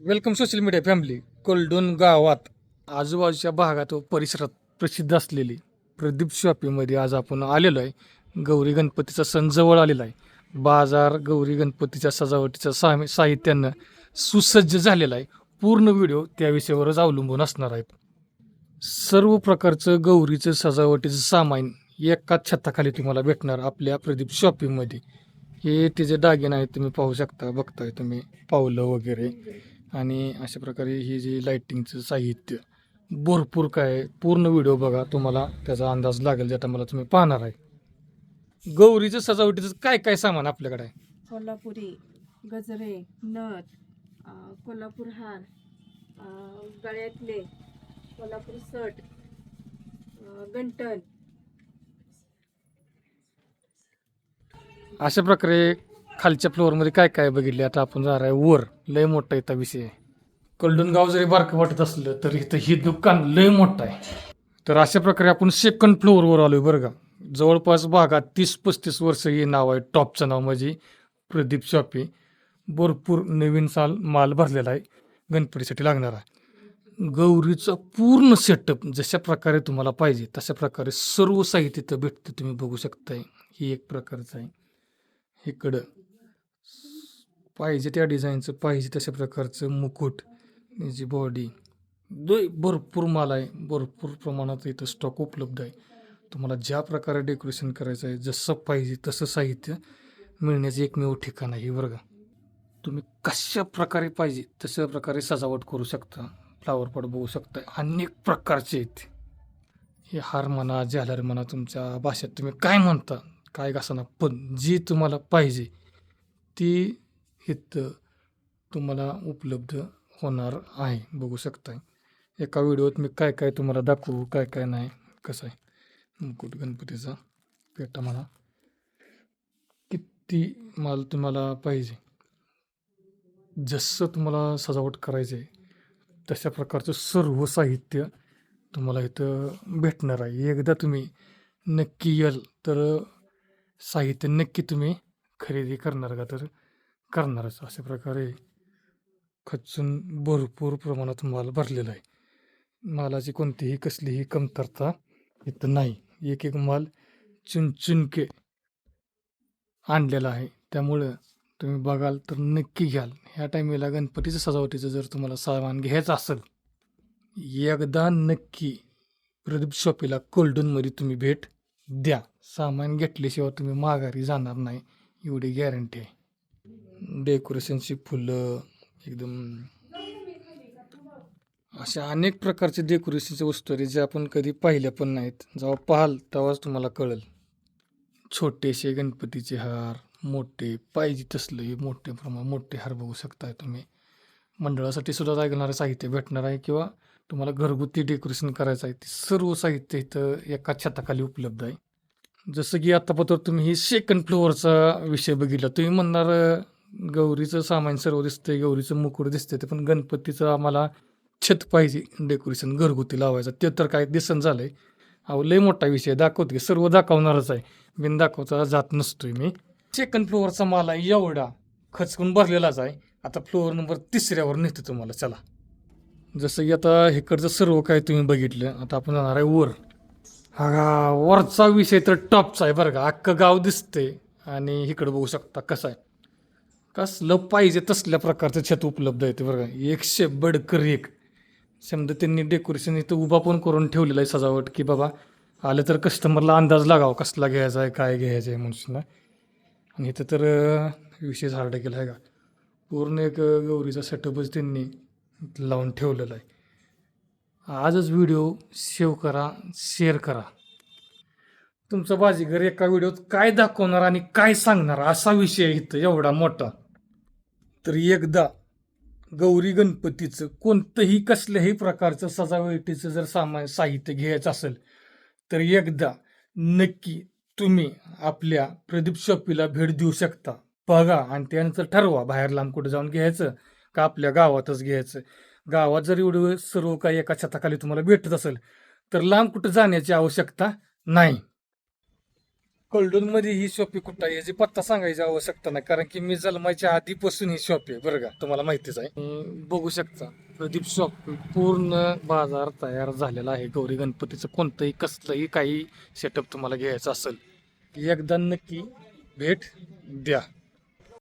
Welcome social media family कोल्डून गावात आजूबाजूच्या भागात व परिसरात प्रसिद्ध असलेली प्रदीप शॉपिंगमध्ये आज आपण आलेलो आहे. गौरी गणपतीचा सण जवळ आलेला आहे. बाजार गौरी गणपतीच्या सजावटीच्या सा साहित्यानं सुसज्ज झालेला आहे. पूर्ण व्हिडिओ त्या विषयावरच अवलंबून असणार आहेत. सर्व प्रकारचं गौरीचं सजावटीचं सामान एकाच छताखाली तुम्हाला भेटणार आपल्या प्रदीप शॉपिंगमध्ये हे तिचे दागिने आहेत तुम्ही पाहू शकता बघताय तुम्ही पावलं वगैरे. आणि अशा प्रकारे हे जे लाईटिंगचं साहित्य भरपूर काय. पूर्ण व्हिडिओ बघा तुम्हाला त्याचा अंदाज लागेल ज्या टायमाला तुम्ही पाहणार आहे गौरीचं सजावटीचं काय काय सामान आपल्याकडे आहे कोल्हापुरी गजरे नथ कोल्हापूर हार गळ्यातले कोल्हापूर सट गंटन अशा प्रकारे खालच्या फ्लोअरमध्ये काय काय बघितले आता आपण जाणार आहे वर. लय मोठा इथं विषय आहे. कल्डून गाव जरी बारकं वाटत असलं तर इथं ही दुकान लय मोठं आहे. तर अशा प्रकारे आपण सेकंड फ्लोअरवर आलोय बरं का. जवळपास भागात तीस पस्तीस वर्ष हे नाव आहे. टॉपचं नाव म्हणजे प्रदीप शॉपी भरपूर नवीन साल माल भरलेला आहे. गणपतीसाठी लागणार आहे. गौरीचा पूर्ण सेटअप जशा प्रकारे तुम्हाला पाहिजे तशा प्रकारे सर्व साहित्य इथं भेटतं. तुम्ही बघू शकताय. ही एक प्रकारचं आहे. इकडं पाहिजे त्या डिझाईनचं पाहिजे तशा प्रकारचं मुकुट याची बॉडी लय भरपूर माल आहे. भरपूर प्रमाणात इथं स्टॉक उपलब्ध आहे. तुम्हाला ज्या प्रकारे डेकोरेशन करायचं आहे जसं पाहिजे तसं साहित्य मिळण्याचं एकमेव ठिकाण आहे वर्ग तुम्ही कशा प्रकारे पाहिजे तशा प्रकारे सजावट करू शकता फ्लावर पॉट बघू शकता. अनेक प्रकारचे आहेत. हे हार म्हणा झालर म्हणा तुमच्या भाषेत तुम्ही काय म्हणता काय घासाना पण जी तुम्हाला पाहिजे ती इथं तुम्हाला उपलब्ध होणार आहे. बघू शकताय. एका व्हिडिओत मी काय काय तुम्हाला दाखवू काय काय नाही कसं आहे? मुकुट गणपतीचा पेटा म्हणा. किती माल तुम्हाला पाहिजे? जसं तुम्हाला सजावट करायचं आहे तशा प्रकारचं सर्व साहित्य तुम्हाला इथं भेटणार आहे. एकदा तुम्ही नक्की याल तर साहित्य नक्की तुम्ही खरेदी करणार का? तर करणारच अशा प्रकारे खचून भरपूर प्रमाणात माल भरलेला आहे. मालाची कोणतीही कसलीही कमतरता इथं नाही. एक एक माल चुनचुनके आणलेला आहे. त्यामुळं तुम्ही बघाल तर नक्की घ्याल. ह्या टायमेला गणपतीचं सजावटीचं जर तुम्हाला सामान घ्यायचं असेल एकदा नक्की प्रदीप शॉपीला कोल्डूनमध्ये तुम्ही भेट द्या. सामान घेतल्याशिवाय तुम्ही माघारी जाणार नाही. एवढी गॅरंटी आहे. डेकोरेशनची फुलं एकदम अशा अनेक प्रकारचे डेकोरेशनच्या वस्तू आहेत जे आपण कधी पाहिल्या पण नाहीत. जेव्हा पाहाल तेव्हाच तुम्हाला कळेल. छोटेसे गणपतीचे हार मोठे पाहिजे तसले मोठे प्रमाण मोठे हार बघू शकताय तुम्ही. मंडळासाठी सुद्धा लागणारं साहित्य भेटणार आहे किंवा तुम्हाला घरगुती डेकोरेशन करायचं आहे ते सर्व साहित्य इथं एका छताखाली उपलब्ध आहे. जसं की आता तुम्ही ही सेकंड फ्लोअरचा विषय बघितला तुम्ही म्हणणार गौरीचं सामान सर्व दिसतंय गौरीचं मुकुट दिसतंय ते पण गणपतीचं आम्हाला छत पाहिजे डेकोरेशन घरगुती लावायचं. ते तर काय दिसन झालंय. अहो लय मोठा विषय दाखवतो की सर्व दाखवणारच आहे. बिन दाखवता जात नसतोय मी. सेकंड फ्लोअरचा माल आहे एवढा. खचकून भरलेलाच आहे. आता फ्लोअर नंबर तिसऱ्यावर नेतो तुम्हाला. चला. जसं की आता इकडचं सर्व काय तुम्ही बघितलं. आता आपण जाणार आहे वर. हा वरचा विषय तर टॉपचा आहे बरं का. अख्खं गाव दिसते आणि इकडं बघू शकता कसं आहे. कसलं पाहिजे तसल्या प्रकारचं छत उपलब्ध आहे ते बरं का. एकशे बडकर एक. समजा त्यांनी डेकोरेशन इथं उभा पण करून ठेवलेलं आहे सजावट की बाबा आलं तर कस्टमरला अंदाज लागावा कसला घ्यायचा आहे काय घ्यायचं आहे म्हणून. आणि इथं तर विषय हार्ड केला आहे का. पूर्ण एक गौरीचा सेटअपच त्यांनी लावून ठेवलेला आहे. आजच व्हिडिओ सेव्ह करा शेअर करा. तुमचं बाजीगर एका व्हिडिओत काय दाखवणार आणि काय सांगणार असा विषय आहे इथं एवढा मोठा. तर एकदा गौरी गणपतीचं कोणतंही कसल्याही प्रकारचं सजावटीचं जर सामान साहित्य घ्यायचं असेल तर एकदा नक्की तुम्ही आपल्या प्रदीप शॉपीला भेट देऊ शकता. बघा आणि त्यानंतर ठरवा बाहेर लांब कुठं जाऊन घ्यायचं का आपल्या गावातच घ्यायचं. गावात जर एवढं सर्व काही एका छताखाली तुम्हाला भेटत असेल तर लांब कुठं जाण्याची आवश्यकता नाही. कळडूनमध्ये ही शॉपी कुठं आहे? याची पत्ता सांगायची आवश्यकता नाही कारण की मी जन्माच्या आधीपासून ही शॉप आहे बरं का? तुम्हाला माहितीच आहे. बघू शकता प्रदीप शॉप पूर्ण बाजार तयार झालेला आहे. गौरी गणपतीचं कोणतंही कसलंही काही सेटअप तुम्हाला घ्यायचं असेल एकदा नक्की भेट द्या.